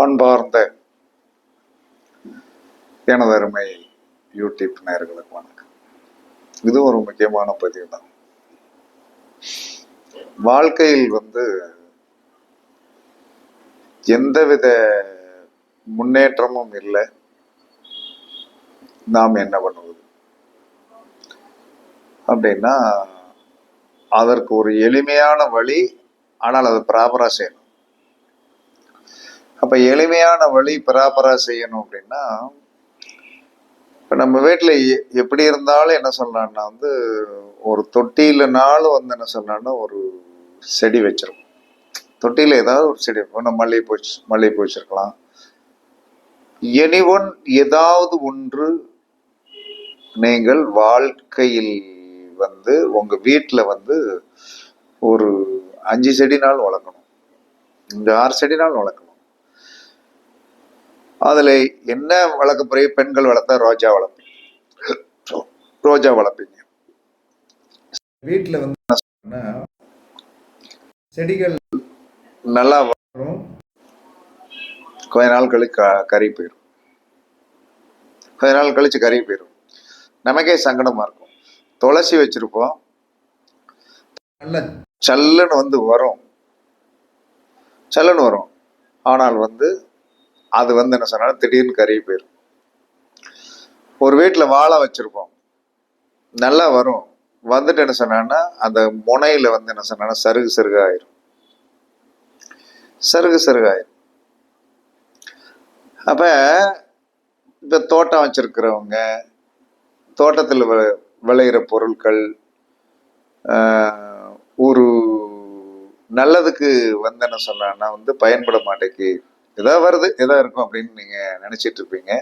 பண்பார்ந்த எனது அருமை யூடியூப் நேர்களுக்கு வணக்கம். இது ஒரு முக்கியமான பதிவு தான். வாழ்க்கையில் வந்து எந்தவித முன்னேற்றமும் இல்லை. நாம் என்ன பண்ணுவது? அப்படின்னா அதற்கு ஒரு எளிமையான வழி ஆனால் அது ப்ராப்பராக செய்யணும். அப்ப எளிமையான வழி பராபரா செய்யணும் அப்படின்னா இப்ப நம்ம வீட்டுல எ- எப்படி இருந்தாலும் என்ன சொல்லலாம்னா வந்து ஒரு தொட்டியிலனாலும் வந்து என்ன சொல்லலாம்னா ஒரு செடி வச்சிருக்கோம். தொட்டியில ஏதாவது ஒரு செடி ஒன்று மல்லிகைப்பூ வச்சு- மல்லிகைப்பூ வச்சிருக்கலாம். எனி ஒன் ஏதாவது ஒன்று நீங்கள் வாழ்க்கையில் வந்து உங்க வீட்டுல வந்து ஒரு அஞ்சு செடி நாள் வளர்க்கணும். இந்த ஆறு செடி நாள் வளர்க்கணும். அதுல என்ன வளர்க்க பெண்கள் வளர்த்தா ரோஜா வளர்ப்பீங்க? ரோஜா வளர்ப்பீங்க. வீட்டுல வந்து செடிகள் நல்லா வளரும். கொஞ்ச நாள் கழிச்சு க- கறி போயிடும் கொஞ்ச நாள் கழிச்சு கறி போயிடும் நமக்கே சங்கடமா இருக்கும். துளசி வச்சிருப்போம். நல்ல சல்லுன்னு வந்து வரும். சல்லுன்னு வரும். ஆனால் வந்து அது வந்து என்ன சொன்னாலும் திடீர்னு கருகி போயிடும் ஒரு வீட்டில் வாழை வச்சிருப்போம். நல்லா வரும். வந்துட்டு என்ன சொன்னான்னா அந்த முனையில வந்து என்ன சொன்னா சருகு சருகு ஆயிரும் சருகு சருகு ஆயிரும் அப்ப இப்ப தோட்டம் வச்சிருக்கிறவங்க தோட்டத்தில் விளை- விளையிற பொருட்கள் ஆஹ், ஒரு நல்லதுக்கு வந்து என்ன சொன்னான்னா வந்து பயன்பட மாட்டேக்கு ஏதோ வருது ஏதோ இருக்கும் அப்படின்னு நீங்க நினைச்சிட்டு இருப்பீங்க.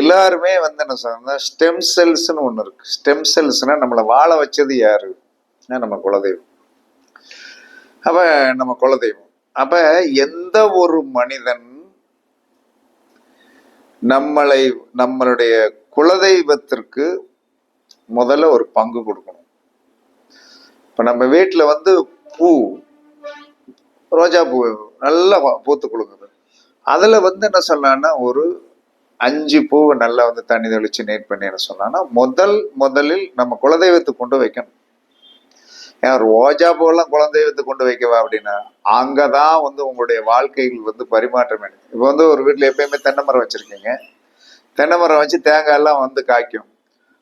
எல்லாருமே வந்து என்ன சொன்னா ஸ்டெம் செல்ஸ்னு ஒண்ணு இருக்கு. ஸ்டெம் செல்ஸ்னா நம்மளை வாழ வச்சது யாரு? நம்ம குலதெய்வம். அப்ப நம்ம குலதெய்வம். அப்ப எந்த ஒரு மனிதன் நம்மளை நம்மளுடைய குலதெய்வத்திற்கு முதல்ல ஒரு பங்கு கொடுக்கணும். இப்ப நம்ம வீட்டுல வந்து பூ ரோஜா பூ நல்லா பூத்து கொடுங்க. அதில் வந்து என்ன சொல்லலாம்னா ஒரு அஞ்சு பூவை நல்லா வந்து தண்ணி தெளிச்சு நீட் பண்ணி என்ன சொன்னான்னா முதல் முதலில் நம்ம குலதெய்வத்துக்கு கொண்டு வைக்கணும். ஏன் ரோஜா பூவெல்லாம் குலதெய்வத்துக்கு கொண்டு வைக்கவா அப்படின்னா அங்கே தான் வந்து உங்களுடைய வாழ்க்கையில் வந்து பரிமாற்றம் வேணும் இப்போ வந்து ஒரு வீட்டில் எப்பயுமே தென்னை மரம் வச்சுருக்கீங்க. தென்னை மரம் வச்சு தேங்காய் எல்லாம் வந்து காய்க்கும்.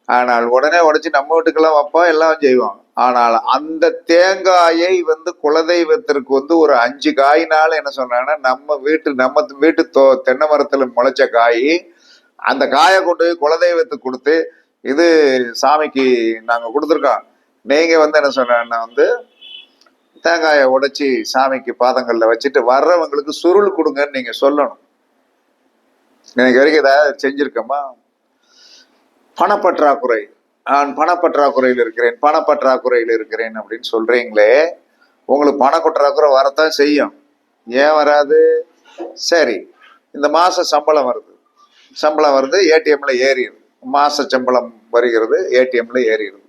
ஆனால் உடனே உடச்சி நம்ம வீட்டுக்கெல்லாம் வைப்போம் எல்லாம் செய்வோம். ஆனால் அந்த தேங்காயை வந்து குலதெய்வத்திற்கு வந்து ஒரு அஞ்சு காயினால என்ன சொன்னாங்கன்னா நம்ம வீட்டு நம்ம வீட்டு தோ தென்னை மரத்துல முளைச்ச காய் அந்த காயை கொண்டு போய் குலதெய்வத்துக்கு கொடுத்து இது சாமிக்கு நாங்க கொடுத்துருக்கோம். நீங்க வந்து என்ன சொன்னா வந்து தேங்காயை உடைச்சி சாமிக்கு பாதங்கள்ல வச்சுட்டு வர்றவங்களுக்கு சுருள் கொடுங்கன்னு நீங்க சொல்லணும். எனக்கு வரைக்கும் ஏதாவது செஞ்சிருக்கோமா? பணப்பற்றாக்குறை. நான் பணப்பற்றாக்குறையில் இருக்கிறேன் பணப்பற்றாக்குறையில் இருக்கிறேன் அப்படின்னு சொல்றீங்களே உங்களுக்கு பணப்பற்றாக்குறை வரத்தான் செய்யும். ஏன் வராது? சரி இந்த மாத சம்பளம் வருது. சம்பளம் வருது ஏடிஎம்ல ஏறிடுது. மாத சம்பளம் வருகிறது ஏடிஎம்ல ஏறிடுது.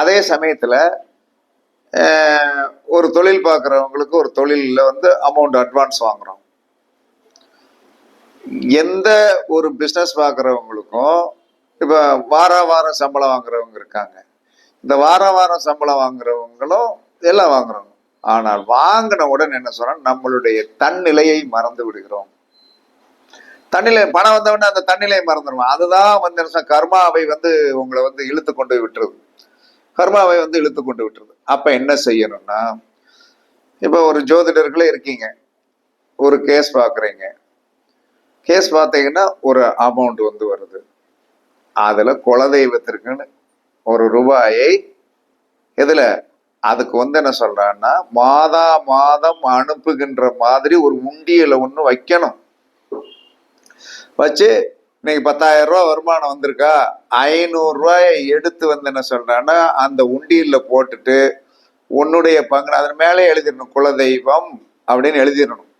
அதே சமயத்தில் ஒரு தொழில் பார்க்குறவங்களுக்கு ஒரு தொழிலில் வந்து அமௌண்ட் அட்வான்ஸ் வாங்குறோம். எந்த ஒரு பிஸ்னஸ் பார்க்குறவங்களுக்கும் இப்போ வார வாரம் சம்பளம் வாங்குறவங்க இருக்காங்க. இந்த வார வாரம் சம்பளம் வாங்குறவங்களும் எல்லாம் வாங்குறவங்க ஆனால் வாங்கின உடனே என்ன சொல்றோம் நம்மளுடைய தன்னிலையை மறந்து விடுகிறோம். தன்னிலை பணம் வந்தவொடனே அந்த தன்னிலையை மறந்துடுவோம். அதுதான் வந்து என்ன கர்மாவை வந்து உங்களை வந்து இழுத்து கொண்டு விட்டுருது. கர்மாவை வந்து இழுத்து கொண்டு விட்டுருது. அப்ப என்ன செய்யணும்னா இப்போ ஒரு ஜோதிடர்களே இருக்கீங்க. ஒரு கேஸ் பார்க்குறீங்க. கேஸ் பார்த்தீங்கன்னா ஒரு அமௌண்ட் வந்து வருது. அதில் குலதெய்வத்திற்குன்னு ஒரு ரூபாயை இதில் அதுக்கு வந்து என்ன சொல்கிறான்னா மாதா மாதம் அனுப்புகின்ற மாதிரி ஒரு உண்டியில் ஒன்று வைக்கணும். வச்சு இன்னைக்கு பத்தாயிரம் ரூபா வருமானம் வந்திருக்கா? ஐநூறுரூவாயை எடுத்து வந்து என்ன சொல்கிறான்னா அந்த உண்டியில் போட்டுட்டு உன்னுடைய பங்கு அதன் மேலே எழுதிடணும் குலதெய்வம் அப்படின்னு எழுதிடணும்.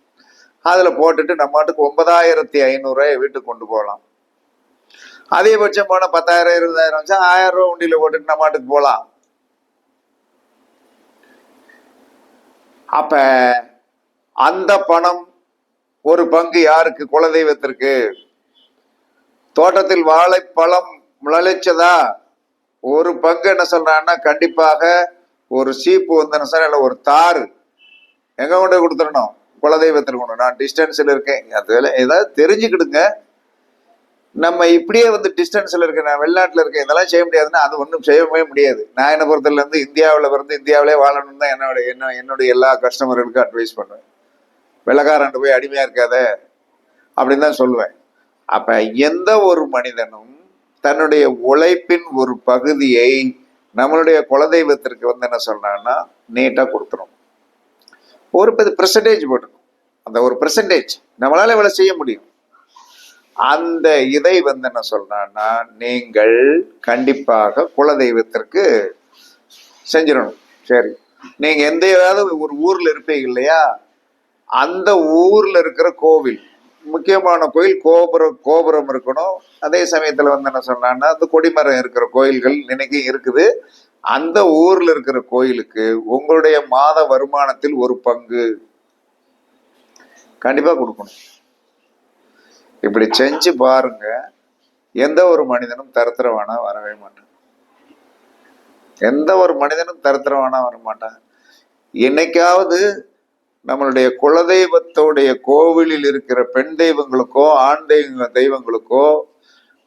அதில் போட்டுட்டு நம்மாட்டுக்கு ஒன்பதாயிரத்தி ஐநூறுரூவாயை வீட்டுக்கு கொண்டு போகலாம். அதிகபட்சம் போனால் பத்தாயிரம் இருபதாயிரம் வச்சா ஆயிரம் ரூபா உண்டியில் போட்டுட்டு நம்ம மாட்டுக்கு போகலாம் அப்ப அந்த பணம் ஒரு பங்கு யாருக்கு? குலதெய்வத்திற்கு. தோட்டத்தில் வாழைப்பழம் முளைச்சதா? ஒரு பங்கு என்ன சொல்றான்னா கண்டிப்பாக ஒரு சீப்பு வந்து என்ன சொல்ற, ஒரு தார். எங்க கொண்டு கொடுத்துடணும்? குலதெய்வத்திற்கு கொண்டு நான் டிஸ்டன்ஸ்ல இருக்கேன். அதில் ஏதாவது தெரிஞ்சுக்கிடுங்க. நம்ம இப்படியே வந்து டிஸ்டன்ஸ்ல இருக்க நான் வெளிநாட்டுல இருக்க இதெல்லாம் செய்ய முடியாதுன்னா அது ஒன்றும் செய்யவே முடியாது. நான் என்ன பொறுத்தல இருந்து இந்தியாவில் பிறந்து இந்தியாவிலே வாழணும் தான் என்னோட என்ன என்னுடைய எல்லா கஸ்டமர்களுக்கும் அட்வைஸ் பண்ணுவேன். வெள்ளக்காரன் போய் அடிமையா இருக்காத அப்படின்னு தான் சொல்லுவேன். அப்ப எந்த ஒரு மனிதனும் தன்னுடைய உழைப்பின் ஒரு பகுதியை நம்மளுடைய குலதெய்வத்திற்கு வந்து என்ன சொல்றான்னா நீட்டா கொடுத்துரும். ஒரு பெர்சன்டேஜ் போட்டுரும் அந்த ஒரு பெர்சன்டேஜ் நம்மளால இவ்வளவு செய்ய முடியும். அந்த இதை வந்து என்ன சொல்றான்னா நீங்கள் கண்டிப்பாக குலதெய்வத்திற்கு செஞ்சிடணும். சரி. நீங்க எந்த ஏதாவது ஒரு ஊர்ல இருப்பீங்க இல்லையா? அந்த ஊர்ல இருக்கிற கோவில் முக்கியமான கோயில் கோபுரம் கோபுரம் இருக்கணும். அதே சமயத்துல வந்து என்ன சொன்னான்னா அந்த கொடிமரம் இருக்கிற கோயில்கள் இன்னைக்கு இருக்குது. அந்த ஊர்ல இருக்கிற கோயிலுக்கு உங்களுடைய மாத வருமானத்தில் ஒரு பங்கு கண்டிப்பா கொடுக்கணும். இப்படி செஞ்சு பாருங்க. எந்த ஒரு மனிதனும் தரத்திரவானா வரவே மாட்டான். எந்த ஒரு மனிதனும் தரத்திரவானா வர மாட்டான். என்னைக்காவது நம்மளுடைய குலதெய்வத்தோடைய கோவிலில் இருக்கிற பெண் தெய்வங்களுக்கோ ஆண் தெய்வ தெய்வங்களுக்கோ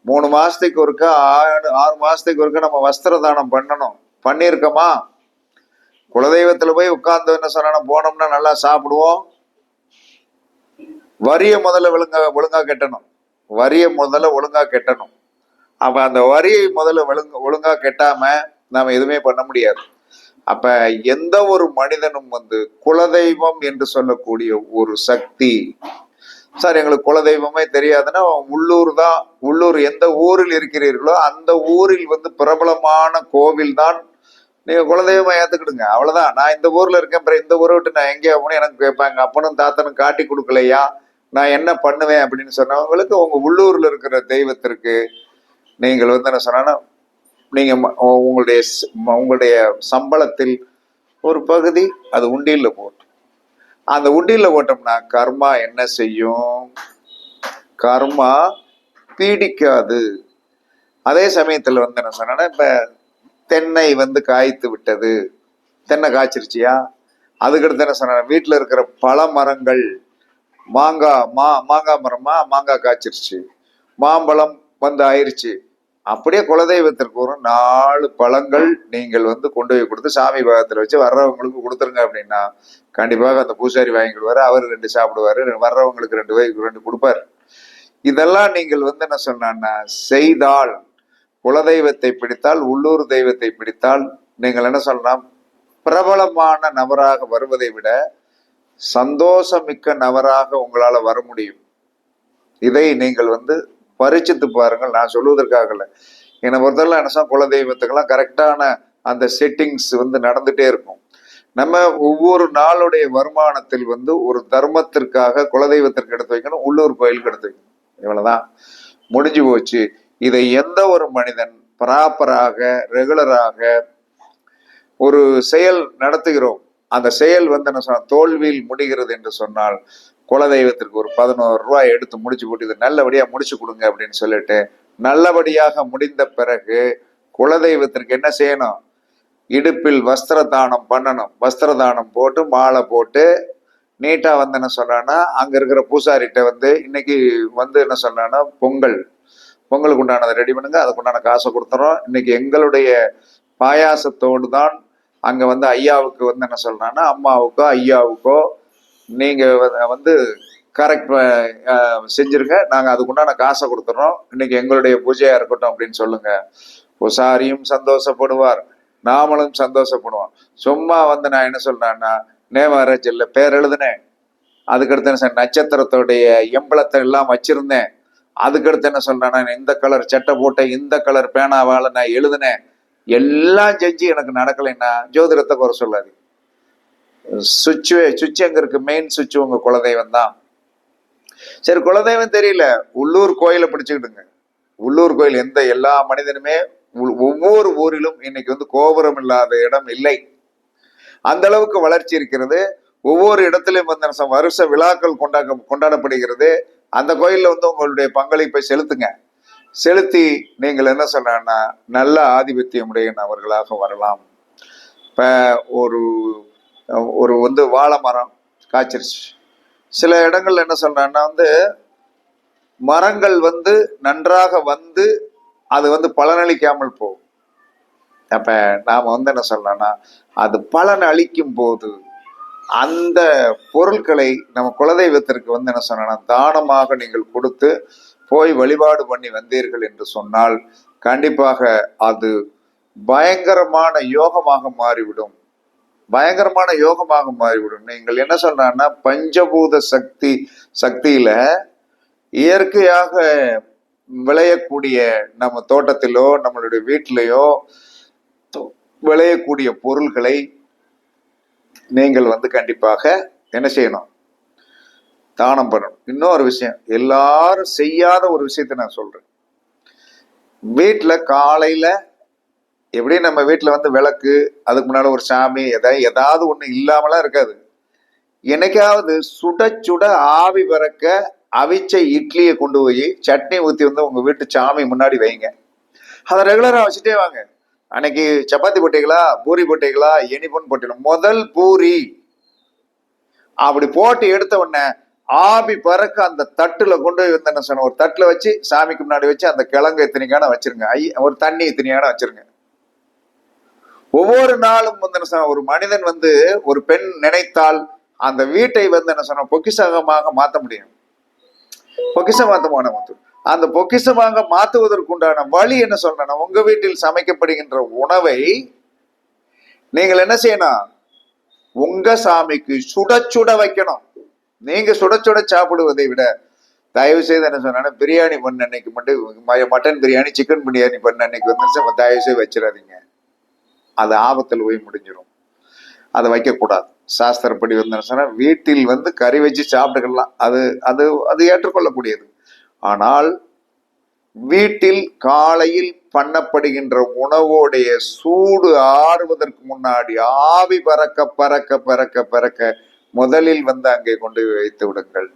மூணு மாசத்துக்கு ஒருக்கா ஆறு ஆறு மாசத்துக்கு ஒருக்கா நம்ம வஸ்திர தானம் பண்ணணும். பண்ணியிருக்கோமா? குலதெய்வத்துல போய் உட்கார்ந்து என்ன சொன்னா போனோம்னா நல்லா சாப்பிடுவோம். வரியை முதல்ல ஒழுங்கா ஒழுங்கா கெட்டணும். வரியை முதல்ல ஒழுங்கா கட்டணும். அப்போ அந்த வரியை முதல்ல ஒழுங்க ஒழுங்கா கெட்டாம நாம் எதுவுமே பண்ண முடியாது. அப்ப எந்த ஒரு மனிதனும் வந்து குலதெய்வம் என்று சொல்லக்கூடிய ஒரு சக்தி சார் எங்களுக்கு குலதெய்வமே தெரியாதுன்னா உள்ளூர் தான் உள்ளூர் எந்த ஊரில் இருக்கிறீர்களோ அந்த ஊரில் வந்து பிரபலமான கோவில் தான் நீங்க குலதெய்வமா ஏத்துக்கிடுங்க. அவ்வளவுதான். நான் இந்த ஊர்ல இருக்கேன் அப்புறம் இந்த ஊரை விட்டு நான் எங்கே போகணும்? எனக்கு கேட்பாங்க. அப்பனும் தாத்தனும் காட்டி கொடுக்கலையா? நான் என்ன பண்ணுவேன் அப்படின்னு சொன்னவங்களுக்கு உங்கள் உள்ளூரில் இருக்கிற தெய்வத்திற்கு நீங்கள் வந்து என்ன சொன்னா நீங்கள் ம- உங்களுடைய உங்களுடைய சம்பளத்தில் ஒரு பகுதி அது உண்டியில் போட்டு. அந்த உண்டியில் போட்டோம்னா கர்மா என்ன செய்யும்? கர்மா பீடிக்காது. அதே சமயத்தில் வந்து என்ன சொன்னா இப்போ தென்னை வந்து காய்த்து விட்டது. தென்னை காய்ச்சிருச்சியா? அதுக்கடுத்து என்ன சொன்ன வீட்டில் இருக்கிற பல மரங்கள் மாங்காய் மா மாங்காய் மரமா? மாங்காய் காய்ச்சிருச்சு. மாம்பழம் வந்து ஆயிருச்சு. அப்படியே குலதெய்வத்திற்கு ஒரு நாலு பழங்கள் நீங்கள் வந்து கொண்டு போய் கொடுத்து சாமி பாகத்தில் வச்சு வர்றவங்களுக்கு கொடுத்துருங்க அப்படின்னா கண்டிப்பாக அந்த பூசாரி வாங்கிடுவாரு அவர் ரெண்டு சாப்பிடுவாரு. வர்றவங்களுக்கு ரெண்டு பேருக்கு ரெண்டு கொடுப்பாரு. இதெல்லாம் நீங்கள் வந்து என்ன சொன்னான்னா செய்தால் குலதெய்வத்தை பிடித்தால் உள்ளூர் தெய்வத்தை பிடித்தால் நீங்கள் என்ன சொல்லலாம் பிரபலமான நபராக வருவதை விட சந்தோஷமிக்க நபராக உங்களால வர முடியும். இதை நீங்கள் வந்து பரிச்சித்து பாருங்கள். நான் சொல்வதற்காக இல்லை. என்னை பொறுத்தவரை என்ன சொன்னா குலதெய்வத்துக்கெல்லாம் கரெக்டான அந்த செட்டிங்ஸ் வந்து நடந்துட்டே இருக்கும். நம்ம ஒவ்வொரு நாளுடைய வருமானத்தில் வந்து ஒரு தர்மத்திற்காக குலதெய்வத்திற்கு எடுத்து வைக்கணும். உள்ளூர் கோயிலுக்கு எடுத்து வைக்கணும். இவ்வளவுதான். முடிஞ்சு போச்சு. இதை எந்த ஒரு மனிதன் ப்ராப்பராக ரெகுலராக ஒரு செயல் நடத்துகிறோம். அந்த செயல் வந்து என்ன சொன்னா தோல்வியில் முடிகிறது என்று சொன்னால் குலதெய்வத்திற்கு ஒரு பதினோரு ரூபாய் எடுத்து முடிச்சு போட்டு இது நல்லபடியா முடிச்சு கொடுங்க அப்படின்னு சொல்லிட்டு நல்லபடியாக முடிந்த பிறகு குலதெய்வத்திற்கு என்ன செய்யணும்? இடுப்பில் வஸ்திர தானம் பண்ணணும். வஸ்திர தானம் போட்டு மாலை போட்டு நீட்டா வந்து என்ன சொல்றான்னா அங்க இருக்கிற பூசாரிட்ட வந்து இன்னைக்கு வந்து என்ன சொல்றான்னா பொங்கல். பொங்கலுக்கு உண்டானதை ரெடி பண்ணுங்க. அதுக்குண்டான காசை கொடுத்துறோம். இன்னைக்கு எங்களுடைய பாயாசத்தோடு தான் அங்க வந்து ஐயாவுக்கு வந்து என்ன சொல்றான்னா அம்மாவுக்கோ ஐயாவுக்கோ நீங்க வந்து கரெக்ட் செஞ்சிருங்க. நாங்க அதுக்குண்டான காசை கொடுத்துறோம். இன்னைக்கு எங்களுடைய பூஜையா இருக்கட்டும் அப்படின்னு சொல்லுங்க. பூசாரியும் சந்தோஷப்படுவார். நாமளும் சந்தோஷப்படுவோம். சும்மா வந்து நான் என்ன சொல்றேன்னா இல்லை பேர் எழுதினேன். அதுக்கடுத்து என்ன சார் நட்சத்திரத்துடைய எம்பளத்தை எல்லாம் வச்சிருந்தேன். அதுக்கடுத்து என்ன சொல்றேன்னா இந்த கலர் சட்டை போட்டேன் இந்த கலர் பேனாவால் நான் எழுதினேன். எல்லாம் செஞ்சு எனக்கு நடக்கலைன்னா ஜோதிடத்தை குறை சொல்லாது சுவிட்சு சுவிட்ச் எங்க இருக்கு? மெயின் சுவிட்ச் உங்க குலதெய்வம் தான். சரி குலதெய்வம் தெரியல. உள்ளூர் கோயிலை பிடிச்சுக்கிடுங்க உள்ளூர் கோயில் எந்த எல்லா மனிதனுமே ஒவ்வொரு ஊரிலும் இன்னைக்கு வந்து கோபுரம் இல்லாத இடம் இல்லை. அந்த அளவுக்கு வளர்ச்சி இருக்கிறது. ஒவ்வொரு இடத்துலையும் வந்து வருஷ விழாக்கள் கொண்டாட கொண்டாடப்படுகிறது. அந்த கோயிலில் வந்து உங்களுடைய பங்களிப்பை செலுத்துங்க. செலுத்தி நீங்கள் என்ன சொல்றேன்னா நல்ல ஆதிபத்தியமுடைய நபர்களாக வரலாம். இப்ப ஒரு ஒரு வந்து வாழை மரம் காய்ச்சிருச்சு. சில இடங்கள்ல என்ன சொல்றாங்கன்னா வந்து மரங்கள் வந்து நன்றாக வந்து அது வந்து பலனளிக்காமல் போகும். அப்ப நாம வந்து என்ன சொல்லலாம்னா அது பலன் அளிக்கும் போது அந்த பொருட்களை நம்ம குலதெய்வத்திற்கு வந்து என்ன சொன்னா தானமாக நீங்கள் கொடுத்து போய் வழிபாடு பண்ணி வந்தீர்கள் என்று சொன்னால் கண்டிப்பாக அது பயங்கரமான யோகமாக மாறிவிடும். பயங்கரமான யோகமாக மாறிவிடும். நீங்கள் என்ன சொல்றாங்கன்னா பஞ்சபூத சக்தி சக்தியில இயற்கையாக விளையக்கூடிய நம்ம தோட்டத்திலோ நம்மளுடைய வீட்டிலையோ விளையக்கூடிய பொருள்களை நீங்கள் வந்து கண்டிப்பாக என்ன செய்யணும்? தானம் பண்ணணும். இன்னொரு விஷயம் எல்லாரும் செய்யாத ஒரு விஷயத்த நான் சொல்றேன். வீட்டில் காலையில எப்படி நம்ம வீட்டில் வந்து விளக்கு அதுக்கு முன்னால ஒரு சாமி எதாவது ஏதாவது ஒன்று இல்லாமலாம் இருக்காது. என்னைக்காவது சுட சுட ஆவி பறக்க அவிச்ச இட்லியை கொண்டு போய் சட்னி ஊற்றி வந்து உங்கள் வீட்டு சாமி முன்னாடி வைங்க. அதை ரெகுலராக வச்சுட்டே வாங்க. அன்னைக்கு சப்பாத்தி போட்டீங்களா? பூரி போட்டீங்களா? இனிப்புன்னு போட்டீங்களா? முதல் பூரி. அப்படி போட்டு எடுத்த உடனே ஆவி பறக்க அந்த தட்டுல கொண்டு போய் வந்து என்ன சொன்ன ஒரு தட்டுல வச்சு சாமிக்கு முன்னாடி வச்சு அந்த கிழங்கு எத்தனைக்கான வச்சிருங்க. ஐ ஒரு தண்ணி எத்தனைக்கான வச்சிருங்க. ஒவ்வொரு நாளும் வந்து என்ன சொன்ன ஒரு மனிதன் வந்து ஒரு பெண் நினைத்தால் அந்த வீட்டை வந்து என்ன சொன்ன பொக்கிசகமாக மாற்ற முடியும். பொக்கிஷமாத்தமான மாற்றும் அந்த பொக்கிஷமாக மாத்துவதற்குண்டான வழி என்ன சொல்றேன்னா உங்க வீட்டில் சமைக்கப்படுகின்ற உணவை நீங்கள் என்ன செய்யணும்? உங்க சாமிக்கு சுட சுட வைக்கணும். நீங்க சுட சுட சாப்பிடுவதை விட தயவு செய்து என்ன சொன்னா பிரியாணி பண்ண அன்னைக்கு மட்டும் ம- மட்டன் பிரியாணி சிக்கன் பிரியாணி பண்ண அன்னைக்கு வந்து தயவு செய்து வச்சிடாதீங்க. அது ஆபத்தில் போய் முடிஞ்சிடும் அதை வைக்கக்கூடாது. சாஸ்திரப்படி வந்து என்ன சொன்னா வீட்டில் வந்து கறி வச்சு சாப்பிட்டுக்கலாம். அது அது அது ஏற்றுக்கொள்ளக்கூடியது. ஆனால் வீட்டில் காலையில் பண்ணப்படுகின்ற உணவோடைய சூடு ஆறுவதற்கு முன்னாடி ஆவி பறக்க பறக்க பறக்க பறக்க முதலில் வந்து அங்கே கொண்டு வைத்து விடுங்கள்.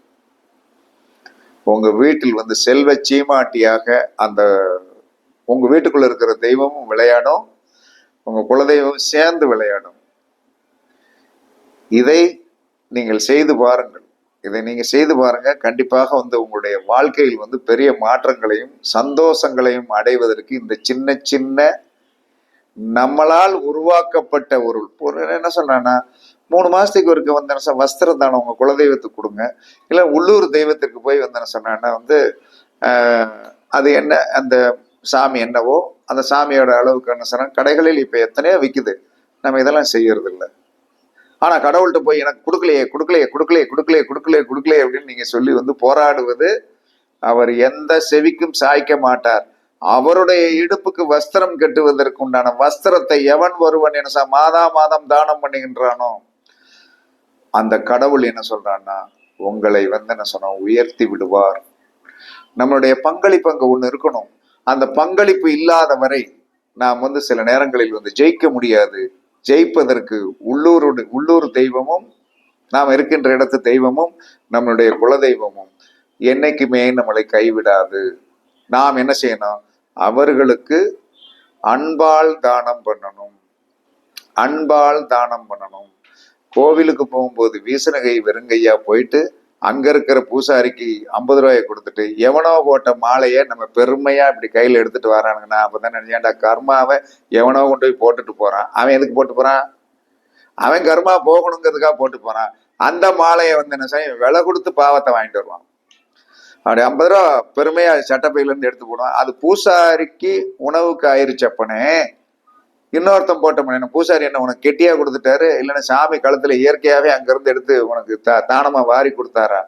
உங்க வீட்டில் வந்து செல்வ சீமாட்டியாக அந்த உங்க வீட்டுக்குள்ள இருக்கிற தெய்வமும் விளையாடும் உங்க குலதெய்வம் சேர்ந்து விளையாடும். இதை நீங்கள் செய்து பாருங்கள். இதை நீங்க செய்து பாருங்க. கண்டிப்பாக வந்து உங்களுடைய வாழ்க்கையில் வந்து பெரிய மாற்றங்களையும் சந்தோஷங்களையும் அடைவதற்கு இந்த சின்ன சின்ன நம்மளால் உருவாக்கப்பட்ட ஒரு என்ன சொன்னா மூணு மாசத்துக்கு ஒருக்க வந்து என்ன சொன்னா, வஸ்திரம் தானே உங்க குலதெய்வத்துக்கு கொடுங்க. இல்ல உள்ளூர் தெய்வத்திற்கு போய் வந்து என்ன வந்து அது என்ன அந்த சாமி என்னவோ அந்த சாமியோட அளவுக்கு என்ன கடைகளில் இப்ப எத்தனையோ விற்குது நம்ம இதெல்லாம் செய்யறது ஆனால் ஆனா கடவுள்கிட்ட போய் எனக்கு கொடுக்கலையே கொடுக்கலையே கொடுக்கலையே கொடுக்கலையே கொடுக்கலையே கொடுக்கலையே அப்படின்னு நீங்க சொல்லி வந்து போராடுவது அவர் எந்த செவிக்கும் சாய்க்க மாட்டார். அவருடைய இடுப்புக்கு வஸ்திரம் கட்டுவதற்கு உண்டான வஸ்திரத்தை எவன் ஒருவன் என்ன சொ- மாதா மாதம் தானம் பண்ணுகின்றானோ அந்த கடவுள் என்ன சொல்றான்னா உங்களை வந்து என்ன சொன்னா உயர்த்தி விடுவார். நம்மளுடைய பங்களிப்பு அங்க ஒண்ணு இருக்கணும். அந்த பங்களிப்பு இல்லாத வரை நாம் வந்து சில நேரங்களில் வந்து ஜெயிக்க முடியாது. ஜெயிப்பதற்கு உள்ளூர் உள்ளூர் தெய்வமும் நாம் இருக்கின்ற இடத்து தெய்வமும் நம்மளுடைய குல தெய்வமும் என்னைக்குமே நம்மளை கைவிடாது. நாம் என்ன செய்யணும்? அவர்களுக்கு அன்பால் தானம் பண்ணணும். அன்பால் தானம் பண்ணணும். கோவிலுக்கு போகும்போது வீசனகை வெறுங்கையா போயிட்டு அங்க இருக்கிற பூசாரிக்கு ஐம்பது ரூபாயை கொடுத்துட்டு எவனோ போட்ட மாலையை நம்ம பெருமையா இப்படி கையில எடுத்துட்டு வரானுங்கன்னா அப்பதான் நினைச்சேன்டா கர்மாவை எவனோ கொண்டு போய் போட்டுட்டு போறான். அவன் எதுக்கு போட்டு போறான்? அவன் கர்மா போகணுங்கிறதுக்காக போட்டு போறான். அந்த மாலையை வந்து என்ன செய்யும்? விலை கொடுத்து பாவத்தை வாங்கிட்டு வருவான். அப்படி ஐம்பது ரூபா பெருமையா சட்டப்பையில இருந்து எடுத்து போடுவான். அது பூசாரிக்கு உணவுக்கு ஆயிருச்சப்பனே இன்னொருத்தன் போட்ட என்ன பூசாரி என்ன உனக்கு கெட்டியா கொடுத்துட்டாரு? இல்லைன்னா சாமி கழுத்துல இயற்கையாவே அங்கிருந்து எடுத்து உனக்கு தா தானமா வாரி கொடுத்தாரா?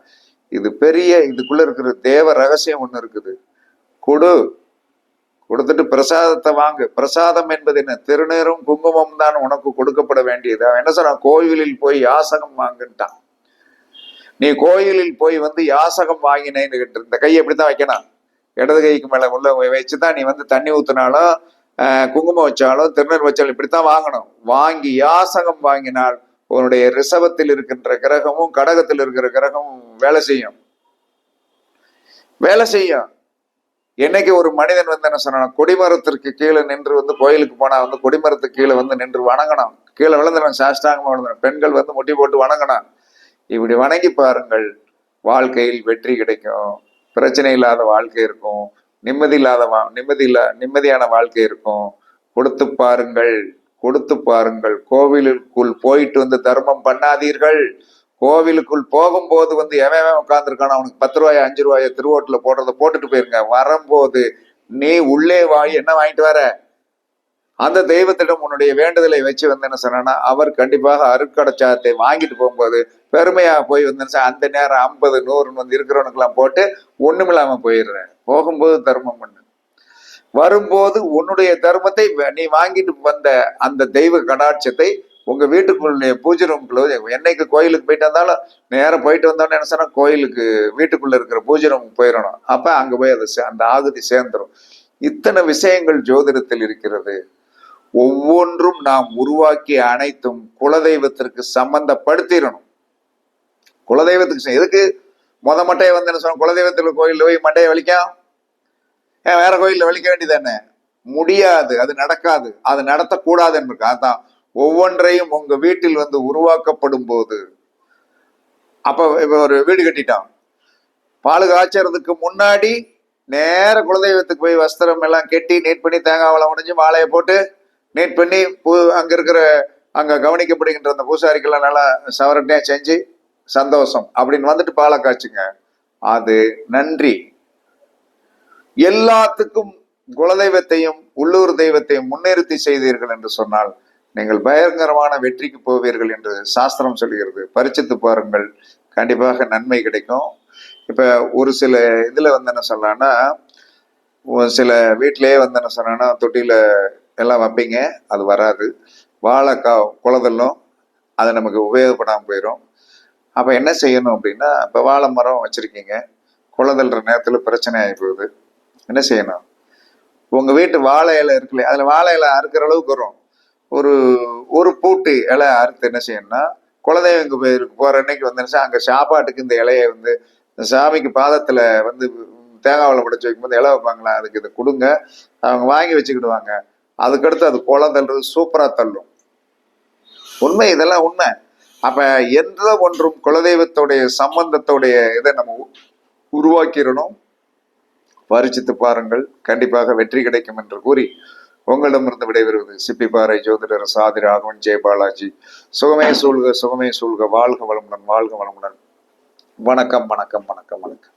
இது பெரிய இதுக்குள்ள இருக்கிற தேவ ரகசியம் ஒண்ணு இருக்குது. கொடு. கொடுத்துட்டு பிரசாதத்தை வாங்கு. பிரசாதம் என்பது என்ன? திருநீரும் குங்குமம் தான் உனக்கு கொடுக்கப்பட வேண்டியது. அவன் என்ன சொல்றான்? கோயிலில் போய் யாசகம் வாங்குன்ட்டான். நீ கோயிலில் போய் வந்து யாசகம் வாங்கினேன்னு கேட்டு இந்த கையை இப்படித்தான் வைக்கணும். இடது கைக்கு மேல உள்ள வச்சுதான் நீ வந்து தண்ணி ஊத்துனாலும் குங்குமம் வச்சாலும் திருநெல் வச்சாலும் இப்படித்தான் வாங்கணும். வாங்கி யாசகம் வாங்கினால் உன்னுடைய ரிசவத்தில் இருக்கின்ற கிரகமும் கடகத்தில் இருக்கிற கிரகமும் வேலை செய்யும். வேலை செய்யும். என்னைக்கு ஒரு மனிதன் வந்து என்ன சொன்னான் கொடிமரத்திற்கு கீழே நின்று வந்து கோயிலுக்கு போனா வந்து கொடிமரத்துக்கு கீழே வந்து நின்று வணங்கணும். கீழே விழுந்துடும் சாஷ்டாங்கமா விழுந்துடும் பெண்கள் வந்து முட்டி போட்டு வணங்கணும். இப்படி வணங்கி பாருங்கள் வாழ்க்கையில் வெற்றி கிடைக்கும். பிரச்சனை இல்லாத வாழ்க்கை இருக்கும். நிம்மதி இல்லாத வா நிம்மதி இல்ல நிம்மதியான வாழ்க்கை இருக்கும். கொடுத்து பாருங்கள் கொடுத்து பாருங்கள். கோவிலுக்குள் போயிட்டு வந்து தர்மம் பண்ணாதீர்கள். கோவிலுக்குள் போகும்போது வந்து எவன் உட்காந்துருக்கான அவனுக்கு பத்து ரூபாய் அஞ்சு ரூபாய் திருவோட்டில் போடுறத போட்டுட்டு போயிருங்க. வரும்போது நீ உள்ளே வாய் என்ன வாங்கிட்டு வர? அந்த தெய்வத்திடம் உன்னுடைய வேண்டுதலை வச்சு வந்து என்ன சொன்னா அவர் கண்டிப்பாக அருட்கடச்சாத்தை வாங்கிட்டு போகும்போது பெருமையா போய் வந்து என்ன அந்த நேரம் ஐம்பது நூறுன்னு வந்து இருக்கிறவனுக்கெல்லாம் போட்டு ஒண்ணுமில்லாம போயிடுறேன். போகும்போது தர்மம் பண்ணு. வரும்போது உன்னுடைய தர்மத்தை நீ வாங்கிட்டு வந்த அந்த தெய்வ கடாட்சத்தை உங்க வீட்டுக்குள்ளே பூஜை ரூம்குள்ள என்னைக்கு கோயிலுக்கு போயிட்டு வந்தாலும் நேரம் போயிட்டு வந்தோன்னு என்ன சொன்னா கோயிலுக்கு வீட்டுக்குள்ள இருக்கிற பூஜை ரூம் போயிடணும். அப்ப அங்க போய் அது சே- அந்த ஆகுதி சேர்ந்துரும். இத்தனை விஷயங்கள் ஜோதிடத்தில் இருக்கிறது. ஒவ்வொன்றும் நாம் உருவாக்கிய அனைத்தும் குலதெய்வத்திற்கு சம்பந்தப்படுத்திடணும். குலதெய்வத்துக்கு எதுக்கு? முத மட்டையை வந்து என்ன சொன்ன குலதெய்வத்தில் கோயிலில் போய் மட்டையை வலிக்கும்? ஏன் வேற கோயிலில் வலிக்க வேண்டியதானே முடியாது அது நடக்காது. அது நடத்தக்கூடாதுன்னு இருக்கு அதான். ஒவ்வொன்றையும் உங்க வீட்டில் வந்து உருவாக்கப்படும் போது அப்ப இப்ப ஒரு வீடு கட்டிட்டான். பால் காய்ச்சறதுக்கு முன்னாடி நேர குலதெய்வத்துக்கு போய் வஸ்திரம் எல்லாம் கெட்டி நீட் பண்ணி தேங்காய் வளம் முடிஞ்சு மாலையை போட்டு நீட் பண்ணி பூ அங்க இருக்கிற அங்க கவனிக்கப்படுகின்ற அந்த பூசாரிக்கெல்லாம் நல்லா சவரட்டையா செஞ்சு சந்தோஷம். அப்படின்னு வந்துட்டு பாலை காய்ச்சுங்க. அது நன்றி. எல்லாத்துக்கும் குலதெய்வத்தையும் உள்ளூர் தெய்வத்தையும் முன்னிறுத்தி செய்தீர்கள் என்று சொன்னால் நீங்கள் பயங்கரமான வெற்றிக்கு போவீர்கள் என்று சாஸ்திரம் சொல்கிறது. பரிச்சித்து பாருங்கள். கண்டிப்பாக நன்மை கிடைக்கும். இப்ப ஒரு சில இதுல வந்து என்ன சொல்லலாம்னா ஒரு சில வீட்டிலேயே வந்து என்ன சொன்னா தொட்டியில எல்லாம் வைப்பீங்க. அது வராது. வாழைக்காய் குளதெல்லாம் அது நமக்கு உபயோகப்படாமல் போயிடும் அப்போ என்ன செய்யணும் அப்படின்னா இப்போ வாழை மரம் வச்சுருக்கீங்க. குளதல்ற நேரத்தில் பிரச்சனை ஆகி போகுது. என்ன செய்யணும்? உங்கள் வீட்டு வாழை இலை இருக்குல்ல அதில் வாழை இலை அறுக்கிற அளவுக்கு வரும். ஒரு ஒரு பூட்டு இலை அறுத்து என்ன செய்யணும்னா குலதெய்வங்க கோயிலுக்கு போகிற அன்னைக்கு வந்து அங்கே சாப்பாட்டுக்கு இந்த இலையை வந்து சாமிக்கு பாதத்தில் வந்து தேங்காவில் உடைச்சு வைக்கும்போது இலை வைப்பாங்களா? அதுக்கு இதை கொடுங்க. அவங்க வாங்கி வச்சுக்கிடுவாங்க. அதுக்கடுத்து அது குளம் தள்ளுறது சூப்பரா தள்ளும். உண்மை இதெல்லாம் உண்மை. அப்ப எந்த ஒன்றும் குலதெய்வத்துடைய சம்பந்தத்துடைய இதை நம்ம உருவாக்கிடணும். பரிச்சித்து பாருங்கள். கண்டிப்பாக வெற்றி கிடைக்கும் என்று கூறி உங்களிடமிருந்து விடைபெறுவது சிப்பிப்பாறை ஜோதிடர் சாதி ராகவன் ஜெய பாலாஜி. சுகமே சூழ்க சுகமே சூழ்க. வாழ்க வளமுடன் வாழ்க வளமுடன். வணக்கம் வணக்கம் வணக்கம் வணக்கம்.